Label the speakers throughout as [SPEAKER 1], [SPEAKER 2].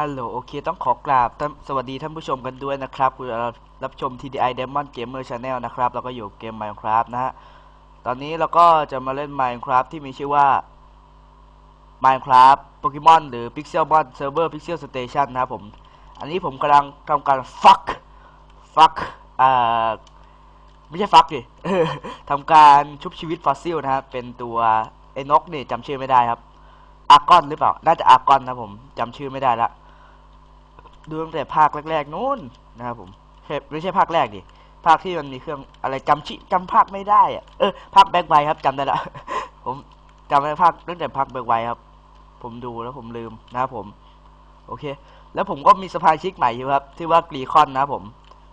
[SPEAKER 1] ฮัลโหลโอเค ต้องขอกราบสวัสดีท่านผู้ชมกันด้วยนะครับคุณรับชม TDI Demon Gamer Channel นะครับ แล้วก็อยู่เกม Minecraft นะฮะ ตอนนี้เราก็จะมาเล่น Minecraft ที่มีชื่อว่า Minecraft Pokemon หรือ Pixelmon Server Pixel Station นะครับผม อันนี้ผมกำลังทำการ fuck fuck อ่า ไม่ใช่ fuck ดิทำการชุบชีวิตฟอสซิลนะครับ เป็นตัวไอ้นกนี่จำชื่อไม่ได้ครับ อากอนหรือเปล่า น่าจะอากอนนะผมจำชื่อไม่ได้ละ ดูตั้งแต่ภาคแรกๆนู้นนะครับผมไม่ใช่ภาคแรกดิภาคที่มันมีเครื่องอะไรจำชิจำภาคไม่ได้อะเออภาคแบ็คไวครับจำได้ละผมจำได้ภาคตั้งแต่ภาคแบ็คไวครับ ผมดูแล้วผมลืมนะครับผม โอเค แล้วผมก็มีสมาชิกใหม่อยู่ครับที่ว่ากรีคอนนะผม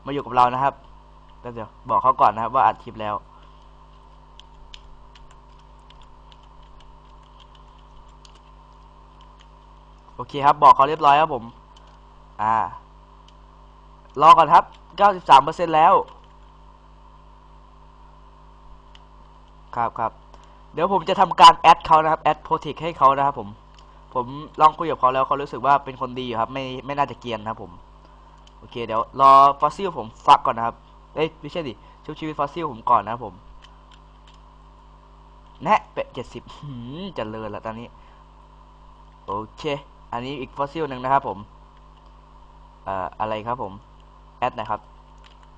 [SPEAKER 1] มาอยู่กับเรานะครับเดี๋ยวบอกเขาก่อนนะครับว่าอัดคลิปแล้วโอเคครับ บอกเขาเรียบร้อยครับผม อ่ารอก่อนครับ 93%แล้ว ครับครับเดี๋ยวผมจะทำการแอดเขานะครับแอดโปรเทคให้เขานะครับผม ผมลองคุยกับเขาแล้วเขารู้สึกว่าเป็นคนดีอยู่ครับ ไม่ไม่น่าจะเกียนนะครับผม โอเคเดี๋ยวรอฟอสซิลผมฟักก่อนนะครับเอ้ยไม่ใช่ดิชุบชีวิตฟอสซิลผมก่อนนะครับผมแนะเป็ดเจ็ดสิบหืมเจะเลินละตอนนี้ โอเค อันนี้อีกฟอสซิลหนึ่งนะครับผม อ่ออะไรครับผมแอดนะครับ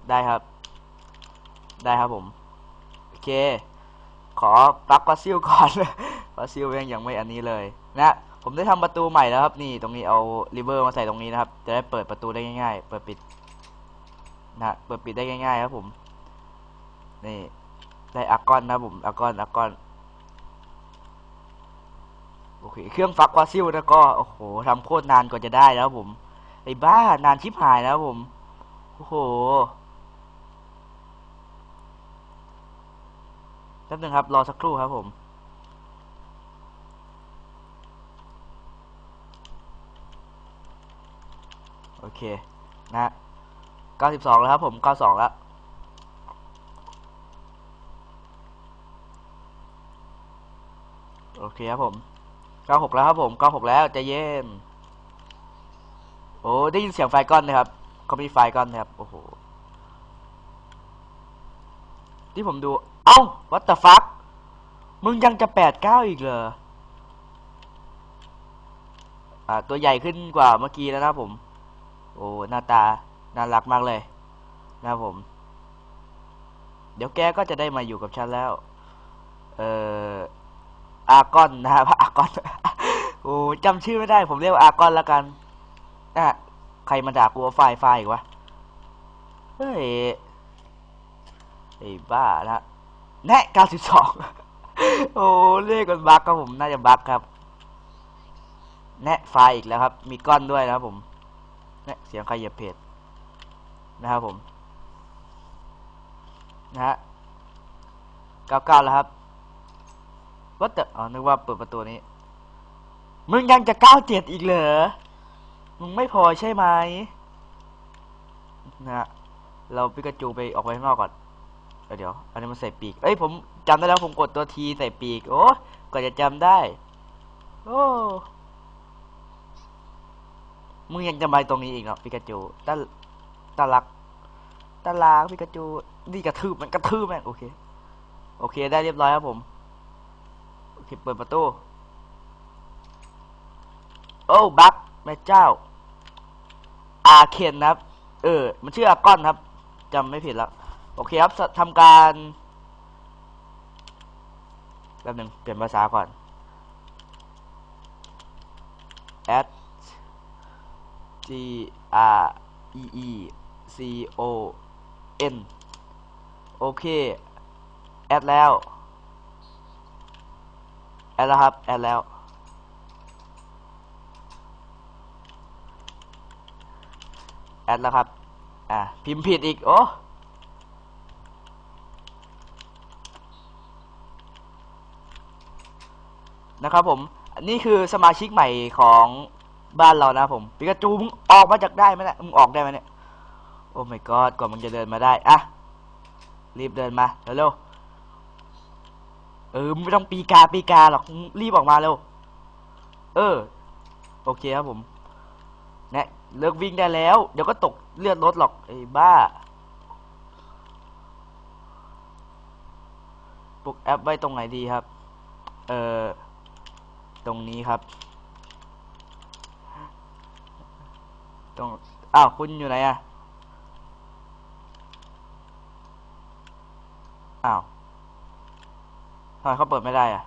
[SPEAKER 1] ได้ครับ ได้ครับผม โอเค ขอปลั๊กฟอสซิลก่อนฟอสซิลยังยังไม่อันนี้เลยนะผมได้ทำประตูใหม่แล้วครับนี่ตรงนี้เอาริเวอร์มาใส่ตรงนี้นะครับ จะได้เปิดประตูได้ง่ายๆ เปิดปิดนะเปิดปิดได้ง่ายๆครับผม นี่ได้อากอนนะผมอากอนอากอนโอเคเครื่องฟักวาซิลนะก็โอ้โหทำโคตรนานกว่าจะได้แล้วผม ไอ้บ้านานชิบหายแล้วผม โอ้โหแป๊บนึงครับ รอสักครู่ครับผม โอเค นะ92แล้วครับผม92แล้วโอเคครับผม96แล้วครับผม96แล้วใจเย็น โอ้ได้ยินเสียงไฟก้อนนะครับเขามีไฟก้อนนะครับ โอ้โห ที่ผมดู เอ้า what the fuck มึงยังจะ89อีกเหรอ อ่า ตัวใหญ่ขึ้นกว่าเมื่อกี้แล้วนะผม โอ้ หน้าตา น่ารักมากเลย นะผม เดี๋ยวแกก็จะได้มาอยู่กับฉันแล้ว เอ่อ อากอนนะครับอากอน โอ้จำชื่อไม่ได้ ผมเรียกว่าอากอนแล้วกัน นะใครมาด่ากูว่าไฟไฟอีกวะ เฮ้ยไอ้บ้านะแน่เก้าสิบสองโอ้เลขมันบั๊กครับผมน่าจะบั๊กครับ แน่ไฟอีกแล้วครับ มีก้อนด้วยนะครับผมแน่เสียงใครเหยียบเพจนะครับผม นะฮะเก้าเก้าแล้วครับว่าแต่อ๋อนึกว่าเปิดประตูนี้ มึงยังจะเก้าเจ็ดอีกเหรอ มึงไม่พอใช่ไหมนะฮะเราปิกาจูไปออกไปข้างนอกก่อนเดี๋ยวเดี๋ยว อันนี้มันใส่ปีก เอ้ยผมจำได้แล้วผมกดตัวทีใส่ปีก โอ้กว่าจะจำได้ โอ้มึงยังจะมาตรงนี้อีกเนาะปิกาจูตาตาลักตาลากปิกาจูนี่กระทืบมันกระทืบแม่งโอเค โอเคได้เรียบร้อยครับผมโอเคเปิดประตู โอ้บัก แม่เจ้า อาเคนนะครับ เออ มันชื่ออาก้อนครับจำไม่ผิดแล้ว โอเคครับทำการแป๊บหนึ่งเปลี่ยนภาษาก่อน add g r e e c o n โอเค แอดแล้ว แอดแล้วครับ แอดแล้ว แอดแล้วครับ อ่าพิมพ์ผิดอีก โอ้นะครับผมนี่คือสมาชิกใหม่ของบ้านเรานะผมปิกาจูมึงออกมาจากได้ไหมนี่ยมึงออกได้ไหมเนี่ยโอ้ my god ก่อนมึงจะเดินมาได้อะรีบเดินมาเร็วๆเออไม่ต้องปีกาปีกาหรอกรีบออกมาเร็วเออ โอเคครับผมเนี่ย เลิกวิ่งได้แล้ว เดี๋ยวก็ตกเลือดลดหรอกไอ้บ้าปลุกแอปไว้ตรงไหนดีครับ เอ่อ ตรงนี้ครับ ตรง อ้าว คุณอยู่ไหนอะอ้าวทำไมเขาเปิดไม่ได้อะ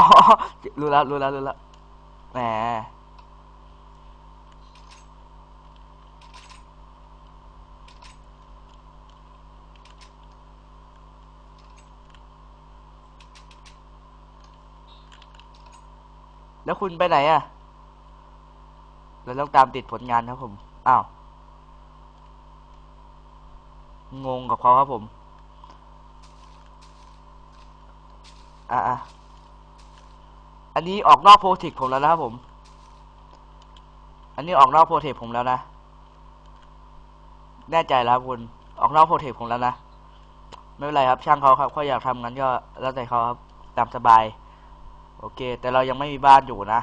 [SPEAKER 1] อ๋อ รู้แล้วรู้แล้วรู้แล้วแหมแล้วคุณไปไหนอะเราต้องตามติดผลงานครับผม อ้าว งงกับเขาครับผม อะอะ อันนี้ออกนอกโปรเทคผมแล้วนะครับผม อันนี้ออกนอกโปรเทคผมแล้วนะ แน่ใจแล้วคุณ ออกนอกโปรเทคผมแล้วนะ ไม่เป็นไรครับ ช่างเขาครับเขาอยากทำงั้นก็แล้วแต่เขาครับ ตามสบาย โอเค แต่เรายังไม่มีบ้านอยู่นะ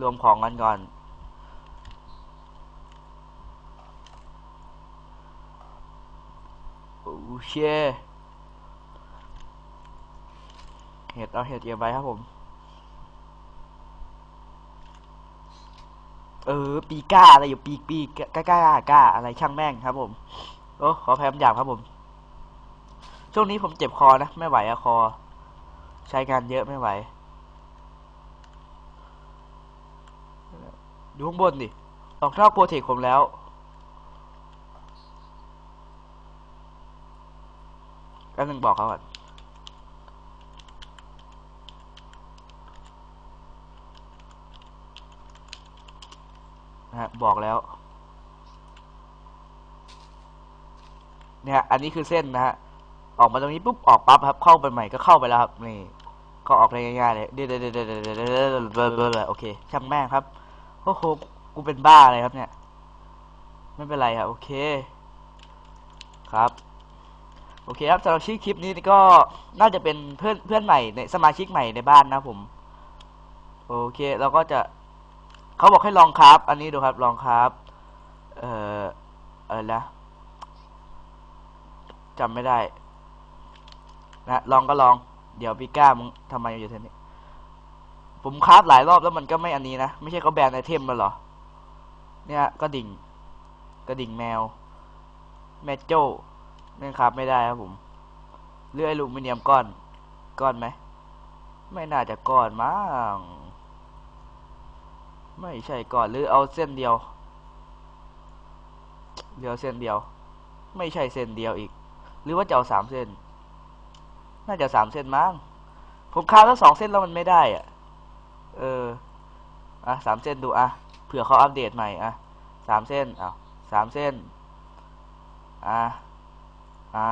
[SPEAKER 1] รวมของกันก่อนโอเคเห็ดเอาเห็ดเก็บไว้ครับผม ออ ปีก้าอะไรอยู่ปีปีก้าก้าก้าอะไรช่างแม่งครับ ผมโอ้ขอแพมหยาบครับผม ช่วงนี้ผมเจ็บคอนะ ไม่ไหวอะคอ ใช้งานเยอะไม่ไหว ดูข้างบนดิ ออกนอกโปรเทคผมแล้วแป๊บนึงบอกเขาก่อนนะฮะ บอกแล้ว เนี่ย อันนี้คือเส้นนะฮะ ออกมาตรงนี้ปุ๊บออกปั๊บครับ เข้าไปใหม่ก็เข้าไปแล้วครับ นี่ ก็ออกได้ง่ายๆเลย เดี๋ยวเดี๋ยวเดี๋ยวเดี๋ยวเดี๋ยวเดี๋ยวเดี๋ยวโอเค ช่างแม่งครับ โอ้โห กูเป็นบ้าอะไรครับ เนี่ย ไม่เป็นไรครับ โอเค ครับโอเคครับสำหรับชื่อคลิปนี้ก็น่าจะเป็นเพื่อนเพื่อนใหม่ในสมาชิกใหม่ในบ้านนะผม โอเคเราก็จะ เขาบอกให้ลองครับ อันนี้ดูครับ ลองครับ เอ่ออะไรนะจำไม่ได้ นะลองก็ลอง เดี๋ยวพี่ก้ามึงทำไมอยู่เท่นี้ ผมคราฟหลายรอบแล้วมันก็ไม่อันนี้นะ ไม่ใช่เขาแบนไอเทมแล้วเหรอ เนี่ยก็ดิ่ง กระดิ่งแมว แมจโจ้ไม่ครับไม่ได้ครับผมเลื่อยอลูมิเนียมก้อน ก้อนไหม ไม่น่าจะก้อนมั้ง ไม่ใช่ก้อนหรือเอาเส้นเดียว เดียวเส้นเดียว ไม่ใช่เส้นเดียวอีก หรือว่าจะเอาสามเส้น น่าจะสามเส้นมั้งผมคาบแล้วสองเส้นแล้วมันไม่ได้อะ เออ อะสามเส้นดูอะ เผื่อเขาอัปเดตใหม่อะสามเส้นอ้าวสามเส้น อะ อะ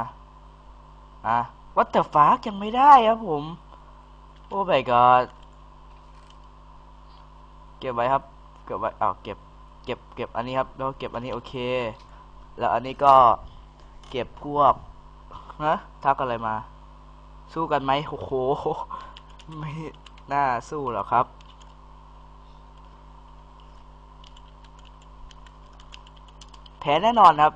[SPEAKER 1] อะวัตเตอร์ฟากยังไม่ได้ครับผม โอ้ my god เก็บไว้ครับ เก็บไว้อ้าวเก็บ เก็บ เก็บอันนี้ครับ แล้วเก็บอันนี้โอเค แล้วอันนี้ก็เก็บพวกนะทักอะไรมา สู้กันไหมโอ้โห ไม่น่าสู้หรอกครับ แพ้แน่นอนครับ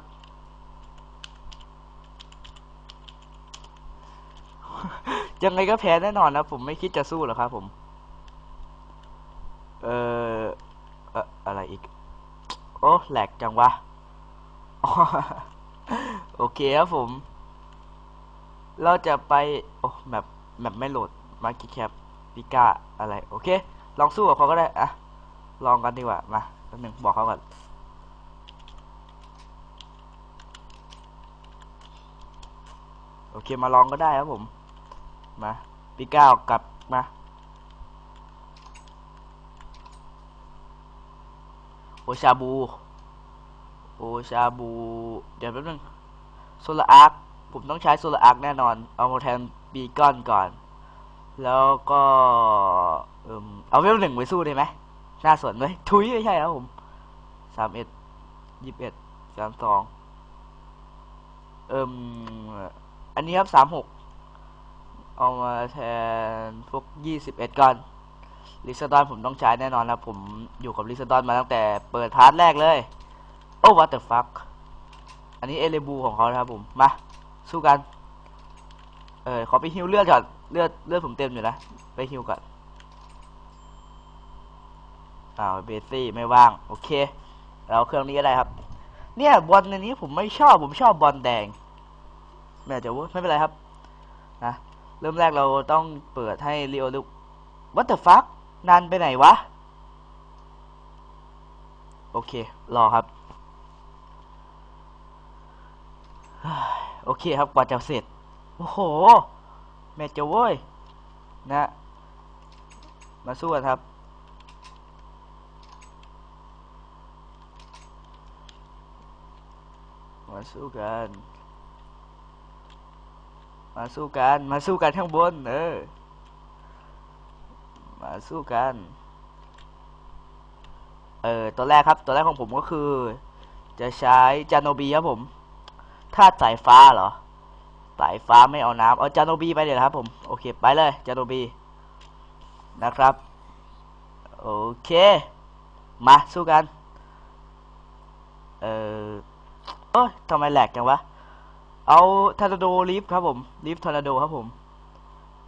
[SPEAKER 1] ยังไงก็แพ้แน่นอนนะผมไม่คิดจะสู้หรอกครับผม เออเอออะไรอีก โอ้แหลกจังวะ โอเคครับผม เราจะไป โอ้แมปแมปไม่โหลดมาคิแคปปิก้าอะไร โอเค ลองสู้กับเขาก็ได้อะลองกันดีกว่า มาแป๊บหนึงบอกเขาก่อนโอเคมาลองก็ได้ครับผม มาปิก้ากลับมา โอชาบู โอชาบู เดี๋ยวแป๊บนึงโซลาอาร์คผมต้องใช้โซลาอาร์คแน่นอน เอามาแทนบีกอนก่อน แล้วก็เอิมเอาเวลหนึ่งไปสู้ได้ไหมน่าสนเลยทุยไม่ใช่ครับผมสามเอ็ดยี่สิบเอ็ดสามสองเอิมอันนี้ครับสามหกเอามาแทนพวกยี่สิบเอ็ดก่อน ลิซาดอนผมต้องใช้แน่นอนนะผมอยู่กับลิซาดอนมาตั้งแต่เปิดพาร์ทแรกเลย โอ้ what the fuck อันนี้เอเลบูของเขานะครับผม มา สู้กัน เออขอไปฮิวเลือดก่อนเลือดเลือดผมเต็มอยู่นะ ไปฮิวก่อนอ้าวเบสซี่ไม่ว่าง โอเค เราเครื่องนี้ก็ได้ครับ เนี่ยบอลในนี้ผมไม่ชอบ ผมชอบบอลแดงไม่จะว่าไม่เป็นไรครับ นะ เริ่มแรกเราต้องเปิดให้เรียวลุก what the fuck นานไปไหนวะ โอเค รอครับ โอเคครับ กว่าจะเสร็จ โอ้โห แม่เจ้าเว้ย นะ มาสู้กันครับ มาสู้กัน มาสู้กัน มาสู้กันข้างบน เออ มาสู้กัน เออตัวแรกครับ ตัวแรกของผมก็คือ จะใช้จานโนบีครับผมธาตุสายฟ้าเหรอ สายฟ้าไม่เอาน้ำเอาจานโนบีไปเดี๋ยวครับผม โอเค ไปเลยจานโนบี นะครับ โอเค มาสู้กัน เออเอ้ยทำไมแหลกจังวะ เอาทอร์นาโดลิฟครับผมลิฟทอร์นาโดครับผม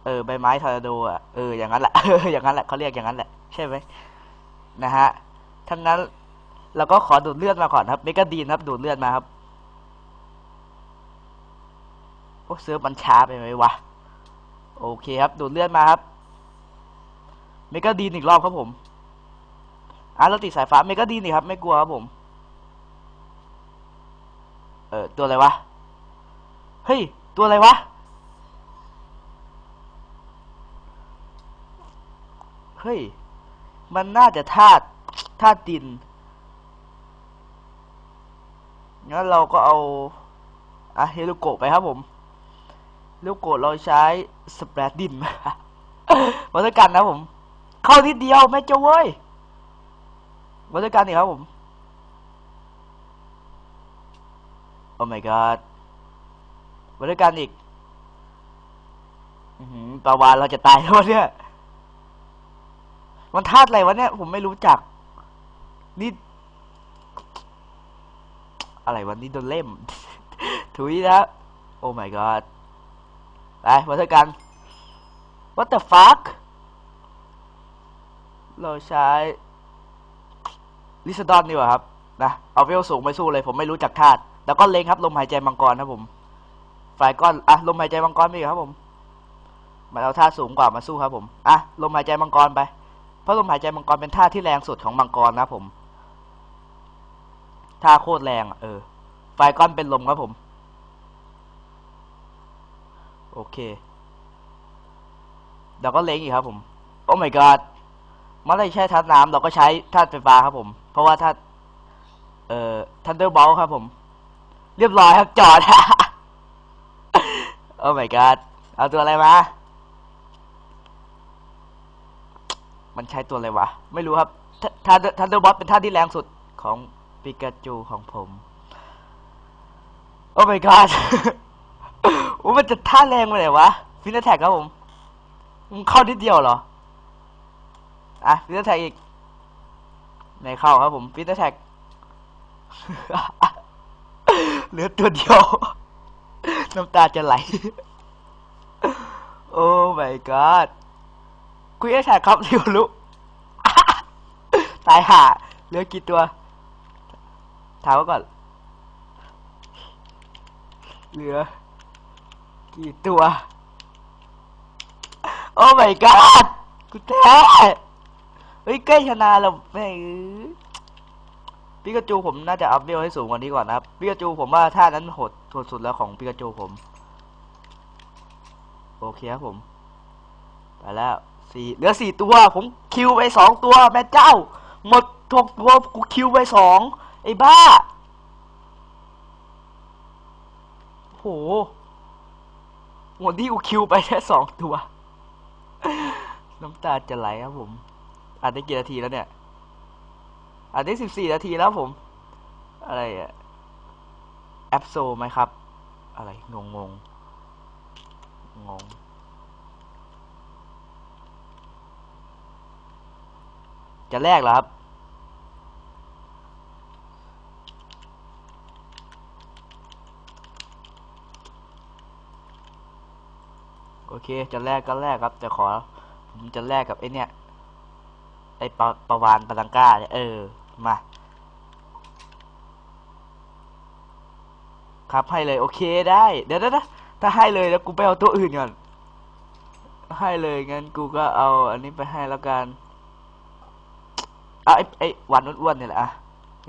[SPEAKER 1] เออใบไม้ทอร์นาโดอะเอออย่างนั้นแหละเอออย่างนั้นแหละเขาเรียกอย่างนั้นแหละ ใช่ไหมนะฮะทั้งนั้นเราก็ขอดูดเลือดมาก่อนครับเมกาดีนครับดูดเลือดมาครับโอ้เซิร์ฟมันช้าไปไหมวะโอเคครับ ดูดเลือดมาครับ เมกาดีนอีกรอบครับผมอะเราติดสายฟ้าเมกาดีนอีกครับ ไม่กลัวครับผม เออตัวอะไรวะเฮ้ยตัวอะไรวะ เฮ้ย มันน่าจะธาตุธาตุดินงั้นเราก็เอาอะเฮลูโกะไปครับผมเฮลูกโกะเราใช้สเปรดดินมาวัตกันนะผม เข้านิดเดียวแม่เจ้าเว้ยวัตกันนี่ครับผม โอ้ my god วัตกันอีกอือหือปลาวานเราจะตายแล้วเนี่ย มันธาตุอะไรวะเนี่ย ผมไม่รู้จัก นี่ อะไรวะนี่โดนเล่ม ถุยแล้วโอ้ my god ไปมาเถอะกัน what the fuck เราใช้ลิซาดอนดีกว่าครับนะเอาเวลสูงไปสู้เลย ผมไม่รู้จักธาตุแล้วก็เล็งครับ ลมหายใจมังกรนะผมฝ่ายก้อนอะลมหายใจมังกรไปครับผมมาเอาธาตุสูงกว่ามาสู้ครับผมอะลมหายใจมังกรไป เพราะลมหายใจมังกรเป็นท่าที่แรงสุดของมังกรนะผม ท่าโคตรแรงเออ ไฟก้อนเป็นลมครับผม โอเคเราก็เล็งอีกครับผม โอ้ my god มื่อไรใช้ธาตุน้ำเราก็ใช้ธาตุไฟฟ้าครับผม เพราะว่าธาตุเอ่อ Thunderbolt ครับผม เรียบร้อยครับจอด โอ้ my god เอาตัวอะไรมา มันใช้ตัวอะไรวะ ไม่รู้ครับท่าทันเดอร์บอสเป็นท่าที่แรงสุดของปิกาจูของผม โอ้ my god โอ้มันจะท่าแรงไปไหนวะฟินแท็กครับผมมันเข้านิดเดียวเหรอ อะฟินแท็กอีกในเข้าครับผมฟินแท็กเหลือตัวเดียว น้ำตาจะไหล โอ้ my god คุยไอ้แท็กครับเรียวลุตายห่าเหลือกี่ตัว ถามว่าก่อน เหลือ กี่ตัว โอ้ my god กูแท้เฮ้ยใกล้ชนะแล้วแม่งปิกาจูผมน่าจะอัพเวลให้สูงกว่านี้ก่อนนะครับปิกาจูผมว่าท่านั้นโหดโหดสุดแล้วของปิกาจูผม โอเคครับผม ไปแล้ว สี่เหลือสี่ตัว ผมคิวไปสองตัวแม่เจ้า หมดทุกตัวกูคิวไปสองไอ้บ้าโหหมดที่กูคิวไปแค่สองตัว น้ำตาจะไหลครับผมอ่านได้กี่นาทีแล้วเนี่ยอ่านได้สิบสี่นาทีแล้วผม อะไรอะแอปโซไหมครับ อะไรงงงงงง จะแลกเหรอครับโอเค จะแลกก็แลกครับ แต่ขอ ผมจะแลกกับไอ้เนี่ยไอ้ปะประวานปาลังก้าเนี่ยเออ มา ครับให้เลย โอเคได้ เดี๋ยวนะถ้าให้เลยแล้วกูไปเอาตัวอื่นก่อนให้เลยงั้นกูก็เอาอันนี้ไปให้แล้วกัน อะไอ้ไอ้วันอ้วนๆเนี่ยแหละอะ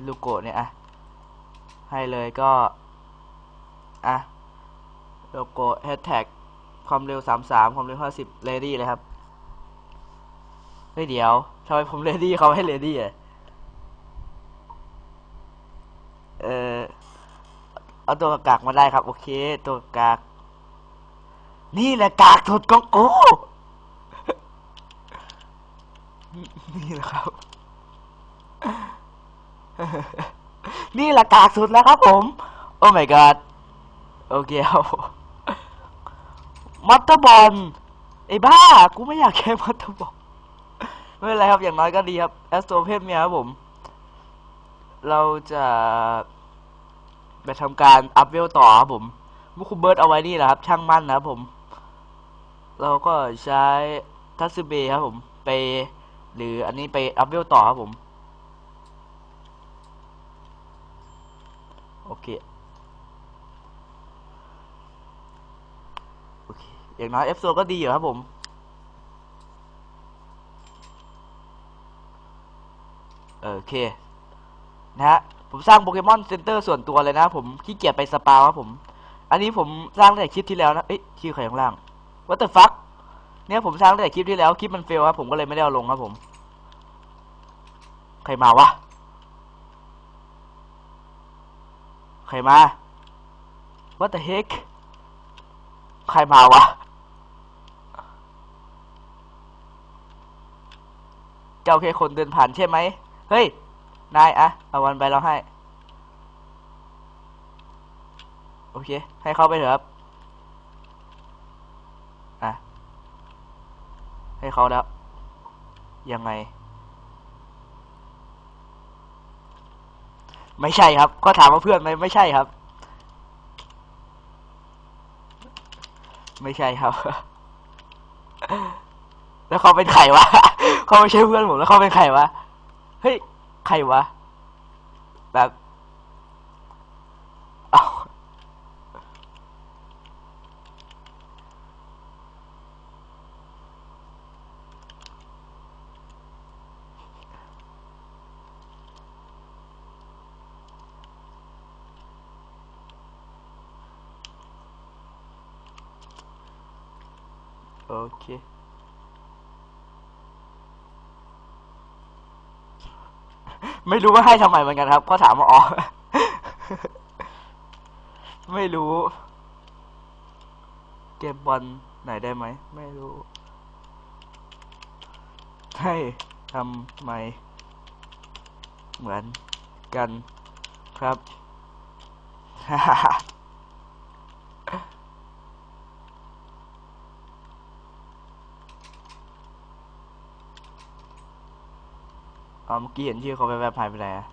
[SPEAKER 1] ลูกโกะเนี่ยอะให้เลยก็ อะโลโก้แฮชแท็กความเร็วสามสามความเร็วห้าสิบเลดี้เลยครับ เฮ้ยเดี๋ยวทำไมผมเลดี้เขาให้เลดี้อะเออเอาตัวกากมาได้ครับ โอเค ตัวกาก นี่แหละกากสุดของกูนี่แหละครับ นี่หละกากสุดแล้วครับผม โอ้ my god โอเคครับมัตเตอร์บอลไอ้บ้า กูไม่อยากแค่มัตเตอร์บอลไม่เป็นไรครับ อย่างน้อยก็ดีครับแอสโตเพมเนี่ยครับผม เราจะไปทำการอัพเวลต่อครับผมมุคุเบิร์ดเอาไว้นี่แหละครับ ช่างมั่นนะครับผม เราก็ใช้ทัสเบครับผม ไป หรืออันนี้ไปอัพเวลต่อครับผม โอเค โอเค อย่างน้อยเอฟโซก็ดีอยู่ครับผมโอเค นะฮะ ผมสร้างโปเกมอนเซ็นเตอร์ส่วนตัวเลยนะ ผมขี้เกียจไปสปาครับผม อันนี้ผมสร้างตั้งแต่คลิปที่แล้วนะ เอ๊ะชื่อใครข้างล่าง What the fuck เนี่ยผมสร้างตั้งแต่คลิปที่แล้ว คลิปมันเฟลครับผมก็เลยไม่ได้เอาลงครับผม ใครมาวะ ใครมา What the heck ใครมาวะ เจ้าแค่คนเดินผ่านใช่ไหม เฮ้ย นายอะเอาวันไปเราให้ โอเค ให้เข้าไปเถอะครับ อะ ให้เขาแล้ว ยังไง ไม่ใช่ครับ ก็ถามว่าเพื่อนไหมไม่ใช่ครับ ไม่ใช่ครับ แล้วเขาเป็นใครวะเขาไม่ใช่เพื่อนผมแล้วเขาเป็นใครวะเฮ้ยใครวะแบบ โอเค ไม่รู้ว่าให้ทำไมเหมือนกันครับเขาถามว่าอ๋อ ไม่รู้ เก็บบอลไหนได้ไหม ไม่รู้ ให้ทำไม เหมือนกันครับ เมื่อกี้เห็นชื่อเขาไปแบบหายไปไหนอะ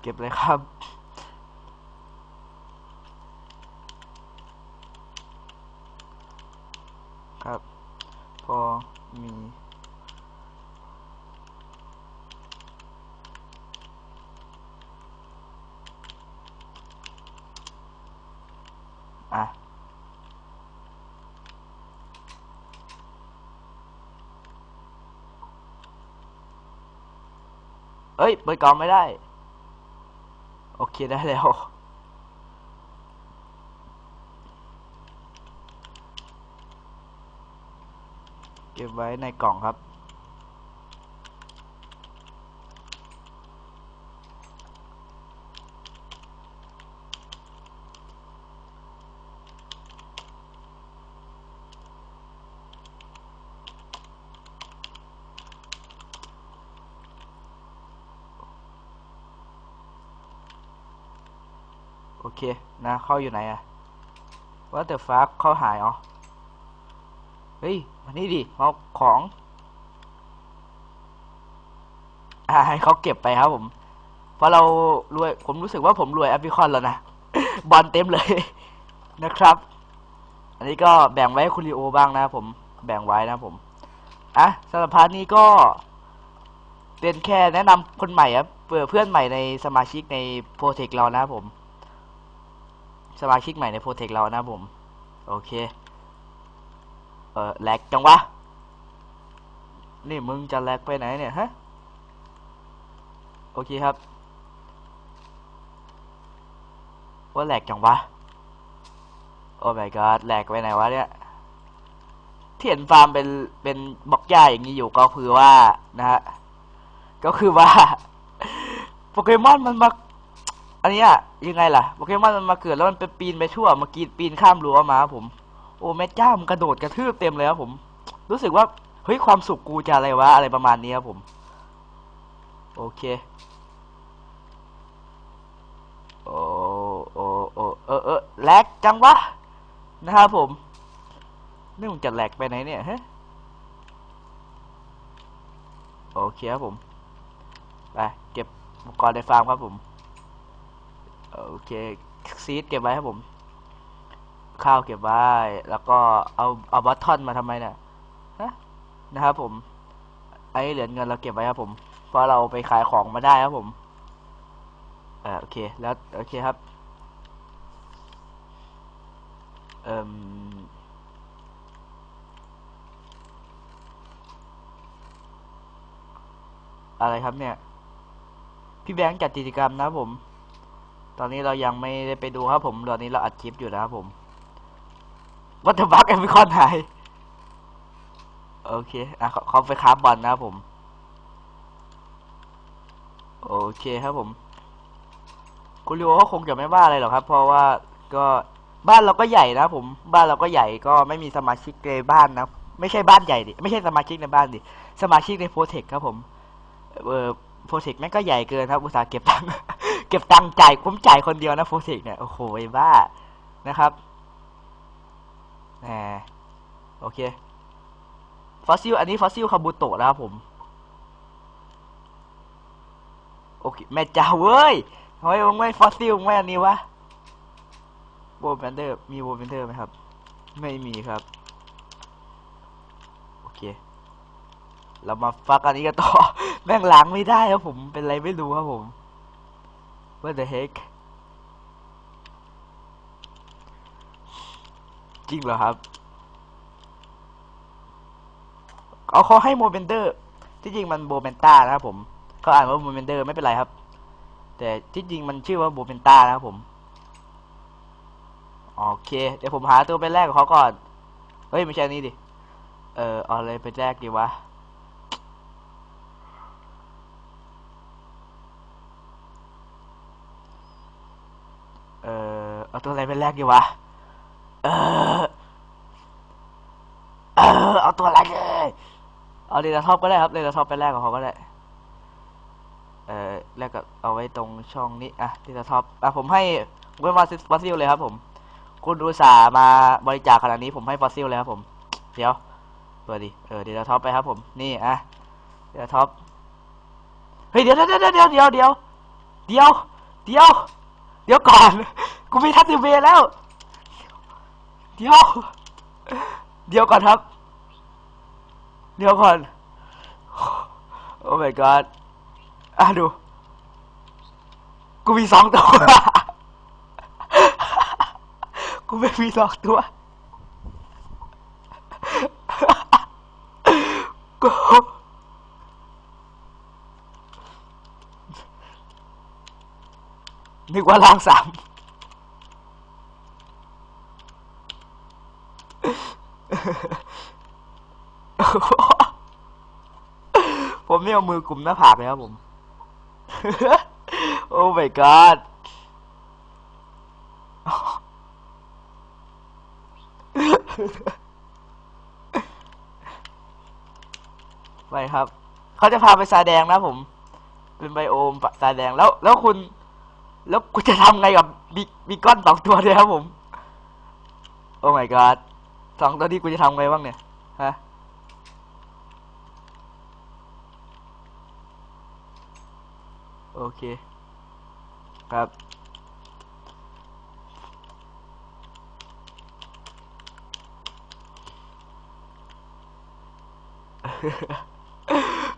[SPEAKER 1] เก็บเลยครับ พอมี อะ เอ้ ยเปิดกล่องไม่ได้ โอเคได้แล้วเก็บไว้ในกล่องครับ เค นะเข้าอยู่ไหนอะว่าแต่ฟ้าเข้าหายอ๋อเฮ้ยมานี่ดิเอาของอ่าให้เขาเก็บไปครับผม เพราะเรารวยผมรู้สึกว่าผมรวยแอปพิคอนแล้วนะ บอลเต็มเลยนะครับ อันนี้ก็แบ่งไว้ให้คุณลีโอบ้างนะผมแบ่งไว้นะผมอะสำหรับพาร์ทนี้ก็เป็นแค่แนะนำคนใหม่ครับเพื่อเพื่อนใหม่ในสมาชิกในโปรเทคเรานะผม สมาชิกใหม่ในโปรเทคเรานะผม โอเค เออแลกจังวะ นี่มึงจะแลกไปไหนเนี่ยฮะ โอเคครับ ว่าแหลกจังวะ โอ้ my god แหลกไปไหนวะเนี่ยที่เห็นฟาร์มเป็นเป็นบล็อกหญ้าอย่างนี้อยู่ก็คือว่านะฮะก็คือว่าโปเกมอนมันมา อันนี้ยยังไงล่ะโปเกมอนมันมาเกิดแล้วมันไปปีนไปทั่วมากีดปีนข้ามรั้วมาผม โอ้แม่เจ้ามันกระโดดกระทืบเต็มเลยครับผม รู้สึกว่าเฮ้ยความสุขกูจะอะไรวะอะไรประมาณนี้ครับผม โอเคโอ้โอ้โอ้เออเออแลกจังวะนะครับผมนี่มึงจะแลกไปไหนเนี่ยฮะโอเคครับผมไปเก็บอุปกรณ์ในฟาร์มครับผม โอเคซีดเก็บไว้ครับผม ข้าวเก็บไว้ แล้วก็เอาเอาบัตทอนมาทำไมเนี่ยฮะนะครับผม ไอ้เหรียญเงินเราเก็บไว้ครับผม เพราะเราไปขายของมาได้ครับผมเออโอเค แล้วโอเคครับ เอ่มอะไรครับเนี่ย พี่แบงค์จัดกิจกรรมนะผม ตอนนี้เรายังไม่ได้ไปดูครับผม ตอนนี้เราอัดคลิปอยู่นะครับผมวัตถุบักแอมิคอนหายโอเค อะเขาเขาไปคราฟบอลนะครับผม โอเคครับผมคุณลิโอก็คงจะไม่ว่าอะไรหรอกครับ เพราะว่าก็บ้านเราก็ใหญ่นะครับผม บ้านเราก็ใหญ่ก็ไม่มีสมาชิกในบ้านนะไม่ใช่บ้านใหญ่ดิไม่ใช่สมาชิกในบ้านดิสมาชิกในโปรเทคครับผม เออโปรเทคแม่งก็ใหญ่เกินครับ อุตสาห์เก็บตังค์ เก็บตังค์จ่ายผมจ่ายคนเดียวนะโปรเทคเนี่ยโอ้โหบ้านะครับแหมโอเคฟอสซิลอันนี้ฟอสซิลคาบูโตะนะครับผมโอเคแม่จ้าเว้ยทำไมมึงไม่ฟอสซิลไม่อันนี้วะโบแบนเดอร์มีโบแบนเดอร์ไหมครับ ไม่มีครับ โอเค เรามาฟักอันนี้กันต่อ แม่งล้างไม่ได้ครับผมเป็นไรไม่รู้ครับผม What the heck จริงเหรอครับ เอาเขาให้โมเบนเดอร์ ที่จริงมันโบเบนต้านะครับผมเขาอ่านว่าโมเบนเดอร์ไม่เป็นไรครับ แต่ที่จริงมันชื่อว่าโบเบนต้านะครับผมโอเค เดี๋ยวผมหาตัวไปแรกกับเขาก่อน เฮ้ย ไม่ใช่นี้ดิ เออเอาอะไรไปแรกดีวะ เออเอา ตัวอะไรไปแรกดีวะ เออ เออ เอาตัวอะไรเลยเอาเดลท็อปก็ได้ครับเดลท็อปไปแรกกับเขาก็ได้ เออแล้วก็เอาไว้ตรงช่องนี้ อะเดลท็อป อะผมให้เวนมาซิสฟอสซิลเลยครับ ผม คุณอุตส่ามาบริจาคขนาดนี้ผมให้ฟอสซิลเลยครับผม เดี๋ยวเปิดดิ เออเดลท็อปไปครับผม นี่อะเดลท็อป เฮ้ยเดี๋ยวเดี๋ยวเดี๋ยวเดี๋ยวเดี๋ยวเดี๋ยวเดี๋ยว เดี๋ยวก่อน กูมีทัตติเวแล้ว เดี๋ยว เดี๋ยวก่อนครับ เดี๋ยวก่อน โอ้ my god อะดู กูมีสองตัว กูไม่มีสองตัว กู นึกว่าล่างสามผมไม่เอามือกลุ่มหน้าผากเลยครับผม โอ้ my god ไปครับ เขาจะพาไปทรายแดงนะผม เป็นไบโอมทรายแดงแล้ว แล้วคุณ แล้วกูจะทำไงกับบิบิก้อนสองตัวเนี่ยครับผม โอ้ my god สองตัวนี้กูจะทำไงบ้างเนี่ย ฮะ โอเค ครับ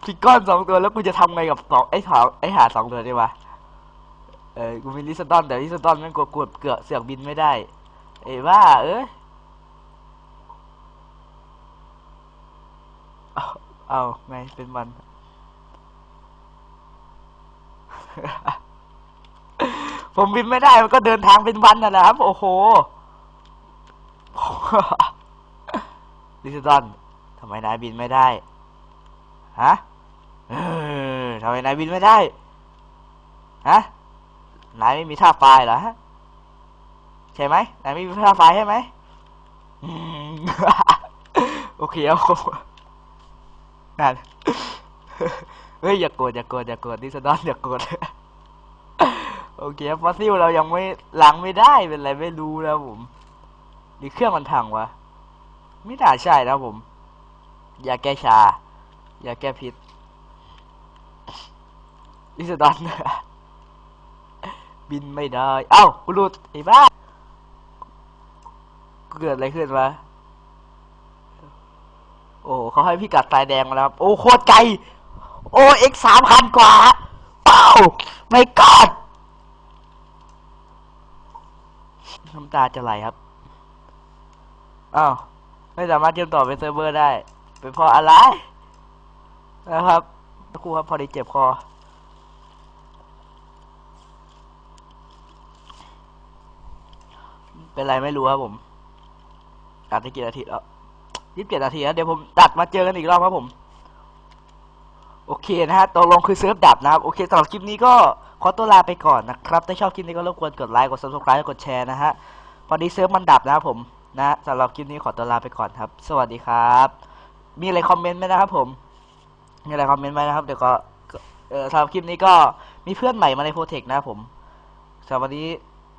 [SPEAKER 1] พี่ก้อนสองตัวแล้วกูจะทำไงกับสองไอ้ถาไอ้หาสองตัวดีวะ เออกูมีลิสตอนแต่ลิสตอนมันกลัวกดเกือกเสือกบินไม่ได้ เอ้ว่าเอ้ยเอาเอาไม่เป็นมัน ผมบินไม่ได้มันก็เดินทางเป็นวันน่ะนะครับ โอ้โหลิสตอนทำไมนายบินไม่ได้ฮะทำไมนายบินไม่ได้ฮะ นายไม่มีท่าไฟเหรอฮะใช่ไหมนายไม่มีท่าไฟใช่ไหมโอเคเอานั่นเฮ้ยอย่าโกรธอย่าโกรธอย่าโกรธดิสดอนอย่าโกรธโอเคฟอสซิลเรายังไม่ล้างไม่ได้เป็นไรไม่รู้แล้วผมหรือเครื่องมันพังวะไม่น่าใช่นะผม อย่าแก้ชา อย่าแก้พิษลิสดอน บินไม่ได้ เอ้ากูหลุดไอ้บ้าเกิดอะไรขึ้นวะโอ้เขาให้พี่กัดสายแดงมาแล้วครับโอ้โคตรไกลโอ้เอ็กสามพันกว่าเป้าไม่กอดน้ำตาจะไหลครับอ้าวไม่สามารถเชื่อมต่อเป็นเซิร์ฟเวอร์ได้ เป็นเพราะอะไรนะครับครูครับพอดีเจ็บคอ เป็นไรไม่รู้ครับผมตัดได้กี่นาทีแล้วยี่สิบเจ็ดนาทีแล้วเดี๋ยวผมตัดมาเจอกันอีกรอบครับผม โอเคนะฮะตกลงคือเซิร์ฟดับนะครับ โอเคสำหรับคลิปนี้ก็ขอตัวลาไปก่อนนะครับ ถ้าชอบคลิปนี้ก็รบกวนกดไลค์ กด subscribe กดแชร์นะฮะ พอดีเซิร์ฟมันดับนะครับผมนะสำหรับคลิปนี้ขอตัวลาไปก่อนครับ สวัสดีครับ มีอะไรคอมเมนต์ไหมนะครับผม มีอะไรคอมเมนต์ไหมนะครับ เดี๋ยวก็ก็เออสำหรับคลิปนี้ก็มีเพื่อนใหม่มาในโปรเทคนะครับผมสำหรับวันนี้